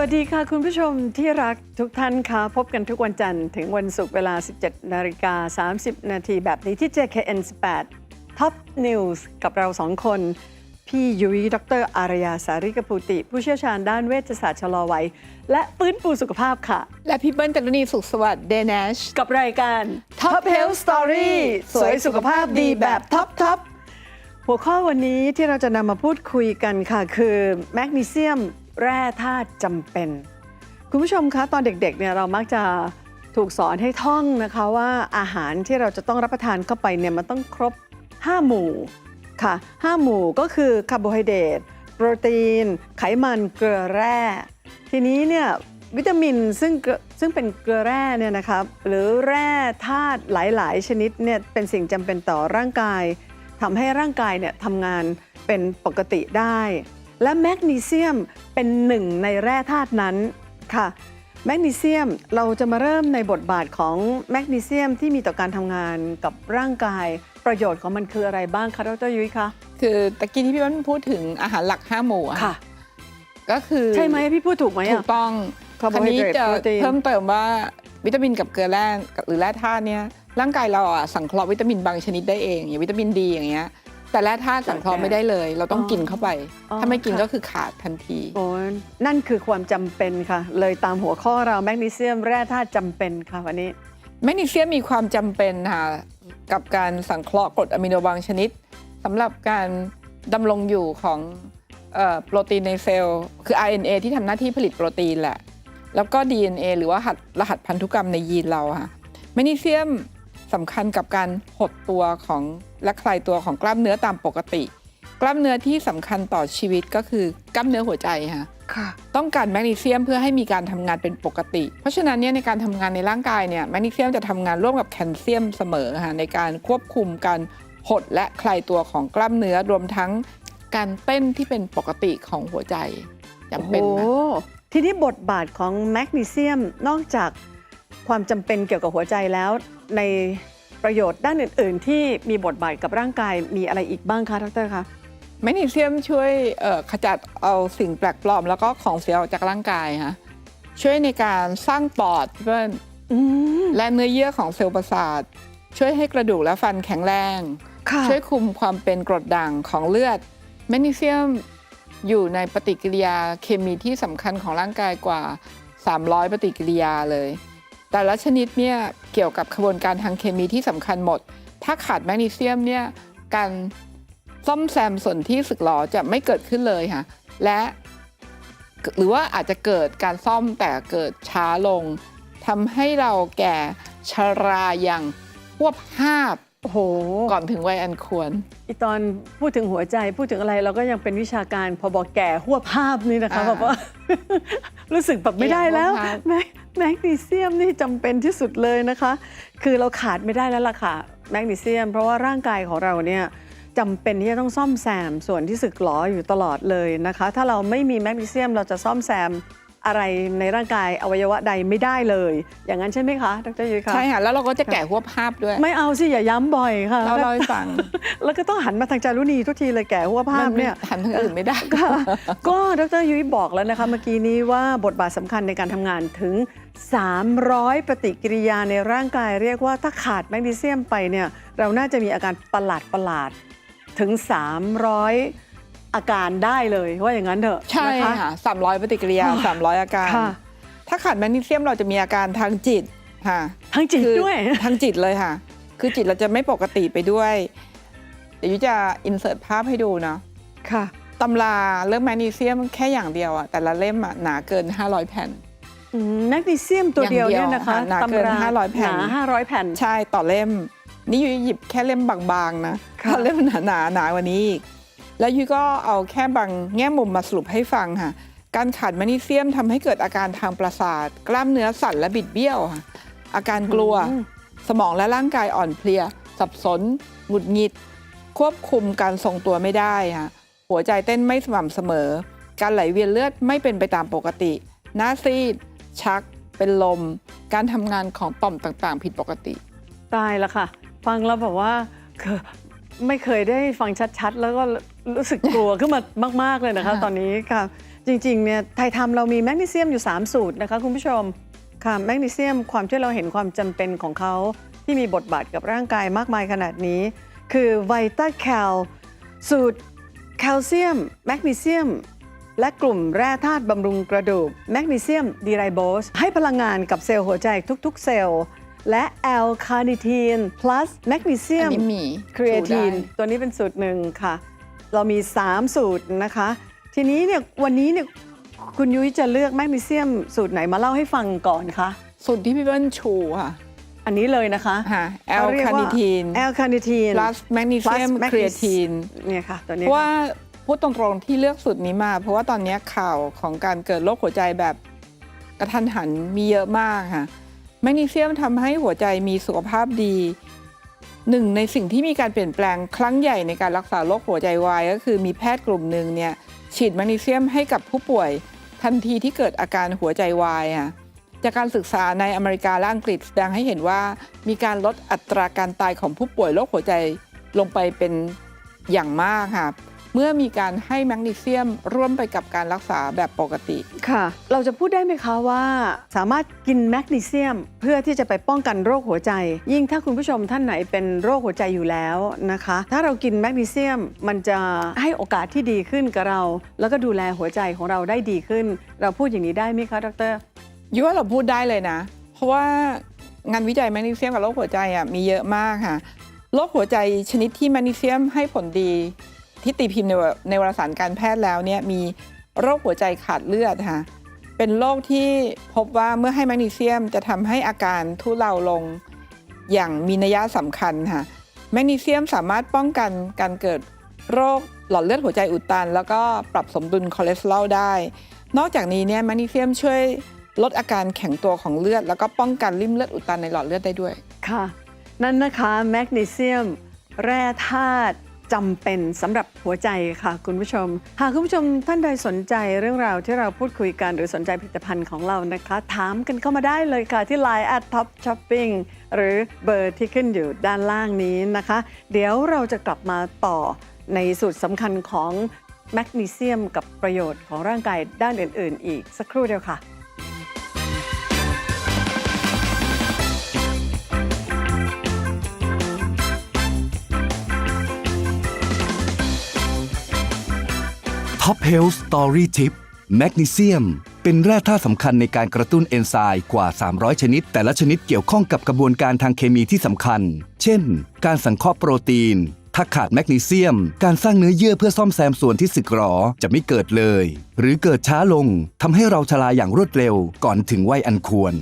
วัสดีค่ะ คุณผู้ชมที่รักทุกท่านค่ะ พบกันทุกวันจันทร์ถึงวันศุกร์เวลา 17 นาฬิกา 30 นาทีแบบนี้ที่ JKN 8 Top News กับเราสองคน พี่ยุ้ยดรอารยาสาริกภูติ ผู้เชี่ยวชาญด้านเวชศาสตร์ชะลอวัย และฟื้นฟูสุขภาพค่ะ และพี่เบิ้ลจรุณีสุขสวัสดิ์เดนชกับรายการ Top Health Story สวยสุขภาพดีแบบท็อปทอปหัวข้อวันนี้ที่เราจะนำมาพูดคุยกันค่ะ คือแมกนีเซียม แร่ธาตุจำเป็น คุณผู้ชมคะตอนเด็กๆเนี่ยเรามักจะถูกสอนให้ท่องนะคะว่าอาหารที่เราจะต้องรับประทานเข้าไปเนี่ยมันต้องครบ 5 หมู่ค่ะ5หมู่ก็คือคาร์โบไฮเดรตโปรตีน ไขมันเกลือแร่ ทีนี้เนี่ยวิตามินซึ่งซึ่งเป็นเกลือแร่เนี่ยนะครับหรือแร่ธาตุหลาย ๆ ชนิดเนี่ยเป็นสิ่งจำเป็นต่อร่างกายทำให้ร่างกายเนี่ยทำงานเป็นปกติได้ และแมกนีเซียมเป็นหนึ่งในแร่ธาตุนั้นค่ะแมกนีเซียมเราจะมาเริ่มในบทบาทของแมกนีเซียมที่มีต่อการทำงานกับร่างกาย ประโยชน์ของมันคืออะไรบ้างคะดรยุ้ยคะคือตะกี้ที่พี่เบิ้ลพูดถึงอาหารหลัก5หมู่อะค่ะ ก็คือใช่ไหมพี่พูดถูกไหมถูอะ กต้องคาร์โบคราวไฮนี้เดรตจะโปรตีนเพิ่มเติมว่าวิตามินกับเกลือแร่หรือแร่ธาตุเนี่ยร่างกายเราอะสังเคราะห์วิตามินบางชนิดได้เองอย่างวิตามินดีอย่างเงี้ย แต่แร่ธาตุสังเคราะห์ไม่ได้เลย เราต้องกินเข้าไป อ๋อถ้าไม่กินค่ะ ก็คือขาดทันที โอ้นั่นคือความจำเป็นค่ะ เลยตามหัวข้อเราแมกนีเซียมแร่ธาตุจำเป็นค่ะวันนี้ แมกนีเซียมมีความจำเป็นค่ะกับการสังเคราะห์กรดอะมิโนบางชนิดสำหรับการดำรงอยู่ของเอ่อโปรตีนในเซลล์ คือ RNA ที่ทำหน้าที่ผลิตโปรตีนแหละ แล้วก็ DNA หรือว่าหัดรหัสพันธุกรรมในยีนเราค่ะแมกนีเซียม สำคัญกับการหดตัวของและคลายตัวของกล้ามเนื้อตามปกติ กล้ามเนื้อที่สำคัญต่อชีวิตก็คือกล้ามเนื้อหัวใจค่ะค่ะต้องการแมกนีเซียมเพื่อให้มีการทำงานเป็นปกติ เพราะฉะนั้นเนี่ยในการทำงานในร่างกายเนี่ยแมกนีเซียมจะทำงานร่วมกับแคลเซียมเสมอค่ะในการควบคุมการหดและคลายตัวของกล้ามเนื้อรวมทั้งการเต้นที่เป็นปกติของหัวใจจำเป็นนะโอ้ทีนี้บทบาทของแมกนีเซียมนอกจากความจำเป็นเกี่ยวกับหัวใจแล้ว ในประโยชน์ด้านอื่น ๆ ที่มีบทบาทกับร่างกายมีอะไรอีกบ้างคะดรคะแมกนีเซียมช่วยเอ่อขจัดเอาสิ่งแปลกปลอม แล้วก็ของเสียออกจากร่างกายค่ะช่วยในการสร้างปอดเพื่อนอืมและเนื้อเยื่อของเซลล์ประสาท ช่วยให้กระดูกและฟันแข็งแรงค่ะช่วยคุมความเป็นกรดด่างของเลือด แมกนีเซียมอยู่ในปฏิกิริยาเคมีที่สำคัญของร่างกายกว่า 300 ปฏิกิริยาเลย แต่ละชนิดเนี่ยเกี่ยวกับกระบวนการทางเคมีที่สำคัญหมด ถ้าขาดแมกนีเซียมเนี่ยการซ่อมแซมส่วนที่สึกหรอจะไม่เกิดขึ้นเลยค่ะ และหรือว่าอาจจะเกิดการซ่อมแต่เกิดช้าลงทำให้เราแก่ชราอย่างพวบภาพ โอ้โห ก่อนถึงวัยอันควร อีตอนพูดถึงหัวใจพูดถึงอะไรเราก็ยังเป็นวิชาการพอบอกแก่หัวภาพนี่นะคะอ่าแบบว่า รู้สึกแบบไม่ได้แล้วแก่หัวภาพ แมกแมกนีเซียมนี่จำเป็นที่สุดเลยนะคะ คือเราขาดไม่ได้แล้วล่ะค่ะ แมกนีเซียม เพราะว่าร่างกายของเราเนี่ยจำเป็นที่จะต้องซ่อมแซมส่วนที่สึกหรออยู่ตลอดเลยนะคะ ถ้าเราไม่มีแมกนีเซียมเราจะซ่อมแซม อะไรในร่างกายอวัยวะใดไม่ได้เลย อย่างนั้นใช่ไหมคะดรยุ้ยคะ ใช่ค่ะ แล้วเราก็จะแก่หัวภาพด้วย ไม่เอาสิอย่าย้ำบ่อยค่ะเราเล่าให้ฟัง แล้วก็ต้องหันมาทางจารุณีทุกทีเลยแก่หัวภาพเนี่ยหันทางอื่นไม่ได้ค่ะก็ดรยุ้ยบอกแล้วนะคะเมื่อกี้นี้ว่าบทบาทสำคัญในการทำงานถึง 300 ปฏิกิริยาในร่างกาย เรียกว่าถ้าขาดแมกนีเซียมไปเนี่ยเราน่าจะมีอาการประหลาดประหลาดๆถึง 300 อาการได้เลยว่าอย่างนั้นเถอะใช่นะคะค่ะสามร้อยปฏิกิริยาค่ะสามร้อยอาการ ค่ะถ้าขาดแมกนีเซียมเราจะมีอาการทางจิตค่ะ ทั้งจิตคือด้วย ทางจิตเลยค่ะ คือจิตเราจะไม่ปกติไปด้วย เดี๋ยวยุ้ยจะอินเสิร์ตภาพให้ดูเนาะค่ะ ตำราเรื่องแมกนีเซียมแค่อย่างเดียวอะแต่ละเล่มอะหนาเกิน 500 แผ่น อืมแมกนีเซียมตัวเดียวเนี่ยนะคะอย่างเดียวค่ะหนาเกินตำรา500แผ่น หนา500 แผ่น ใช่ต่อเล่ม นี่ยุ้ยหยิบแค่เล่มบางๆนะค่ะ ถ้าเล่มหนาหนาๆหนากว่านี้อีก แล้วยุ้ยก็เอาแค่บางแง่มุมมาสรุปให้ฟังค่ะ การขาดแมกนีเซียมทำให้เกิดอาการทางประสาท กล้ามเนื้อสั่นและบิดเบี้ยวค่ะ อาการกลัวอืมสมองและร่างกายอ่อนเพลีย สับสน หงุดหงิด ควบคุมการทรงตัวไม่ได้ค่ะ หัวใจเต้นไม่สม่ำเสมอ การไหลเวียนเลือดไม่เป็นไปตามปกติ หน้าซีด ชัก เป็นลม การทำงานของต่อมต่างๆ ผิดปกติ ตายละค่ะ ฟังแล้วแบบว่าคือ ไม่เคยได้ฟังชัดๆ แล้วก็รู้สึกกลัวขึ้นมามาก ๆ เลยนะคะค่ะตอนนี้ค่ะ จริงๆเนี่ยไทยทำเรามีแมกนีเซียมอยู่ 3 สูตรนะคะคุณผู้ชมค่ะแมกนีเซียมความที่เราเห็นความจำเป็นของเขาที่มีบทบาทกับร่างกายมากมายขนาดนี้ คือไวต้าแคลสูตรแคลเซียมแมกนีเซียมและกลุ่มแร่ธาตุบำรุงกระดูกแมกนีเซียมดีไรโบสให้พลังงานกับเซลล์หัวใจทุก ๆ เซลล์ และแอลคา n นิทีน plus แมกนีเซียอันมนี้มีครีเอทีน สูตรได้ ตัวนี้เป็นสูตรหนึ่งค่ะ เรามี 3 สูตรนะคะ ทีนี้เนี่ยวันนี้เนี่ยคุณยุ้ยจะเลือกแมกนีเซียมสูตรไหนมาเล่าให้ฟังก่อนคะ สูตรที่พี่เบิ้ลชูค่ะอันนี้เลยนะคะค่ะแอลเขาเรียกคาว่านิทีน แอลคา n นิทีน plus magnesium plus creatine เนี่ยค่ะ ตัวเพนี้ราะว่าพูดตรงๆที่เลือกสูตรนี้มา เพราะว่าตอนนี้ข่าวของการเกิดโรคหัวใจแบบกระทันหันมีเยอะมากค่ะ แมกนีเซียมทำให้หัวใจมีสุขภาพดีหนึ่งในสิ่งที่มีการเปลี่ยนแปลงครั้งใหญ่ในการรักษาโรคหัวใจวายก็คือมีแพทย์กลุ่มหนึ่งเนี่ยฉีดแมกนีเซียมให้กับผู้ป่วย ทันทีที่เกิดอาการหัวใจวายค่ะจากการศึกษาในอเมริกาและอังกฤษแสดงให้เห็นว่ามีการลดอัตราการตายของผู้ป่วยโรคหัวใจลงไปเป็นอย่างมากค่ะ เมื่อมีการให้แมกนีเซียมร่วมไปกับการรักษาแบบปกติ ค่ะ เราจะพูดได้ไหมคะว่า สามารถกินแมกนีเซียม เพื่อที่จะไปป้องกันโรคหัวใจ ยิ่งถ้าคุณผู้ชมท่านไหนเป็นโรคหัวใจอยู่แล้วนะคะ ถ้าเรากินแมกนีเซียมมันจะให้โอกาสที่ดีขึ้นกับเรา แล้วก็ดูแลหัวใจของเราได้ดีขึ้น เราพูดอย่างนี้ได้ไหมคะดรยุว่าเราพูดได้เลยนะ เพราะว่างานวิจัยแมกนีเซียมกับโรคหัวใจอะมีเยอะมากค่ะโรคหัวใจชนิดที่แมกนีเซียมให้ผลดี ที่ตีพิมพ์ในวในวารสารการแพทย์แล้วเนี่ยมีโรคหัวใจขาดเลือดค่ะเป็นโรคที่พบว่าเมื่อให้แมกนีเซียมจะทำให้อาการทุเลาลงอย่างมีนัยสำคัญค่ะแมกนีเซียมสามารถป้องกันการเกิดโรคหลอดเลือดหัวใจอุดตัน แล้วก็ปรับสมดุลคอเลสเตอรอลได้ นอกจากนี้เนี่ยแมกนีเซียมช่วยลดอาการแข็งตัวของเลือด แล้วก็ป้องกันริ่มเลือดอุดตันในหลอดเลือดได้ด้วยค่ะ นั่นนะคะแมกนีเซียม แร่ธาตุ จำเป็นสำหรับหัวใจค่ะคุณผู้ชม หากคุณผู้ชมท่านใดสนใจเรื่องราวที่เราพูดคุยกันหรือสนใจผลิตภัณฑ์ของเรานะคะ ถามกันเข้ามาได้เลยค่ะที่ Line at Top Shopping หรือเบอร์ที่ขึ้นอยู่ด้านล่างนี้นะคะ เดี๋ยวเราจะกลับมาต่อในสูตรสำคัญของแมกนีเซียมกับประโยชน์ของร่างกายด้านอื่น ๆ อีกสักครู่เดียวค่ะ Top Health Story Tip แมกนีเซียม เป็นแร่ธาตุสำคัญในการกระตุ้นเอนไซม์กว่า 300 ชนิด แต่ละชนิดเกี่ยวข้องกับกระบวนการทางเคมีที่สำคัญ เช่น การสังเคราะห์โปรตีน ถ้าขาดแมกนีเซียม การสร้างเนื้อเยื่อเพื่อซ่อมแซมส่วนที่สึกหรอจะไม่เกิดเลย หรือเกิดช้าลงทำให้เราชราอย่างรวดเร็วก่อนถึงวัยอันควร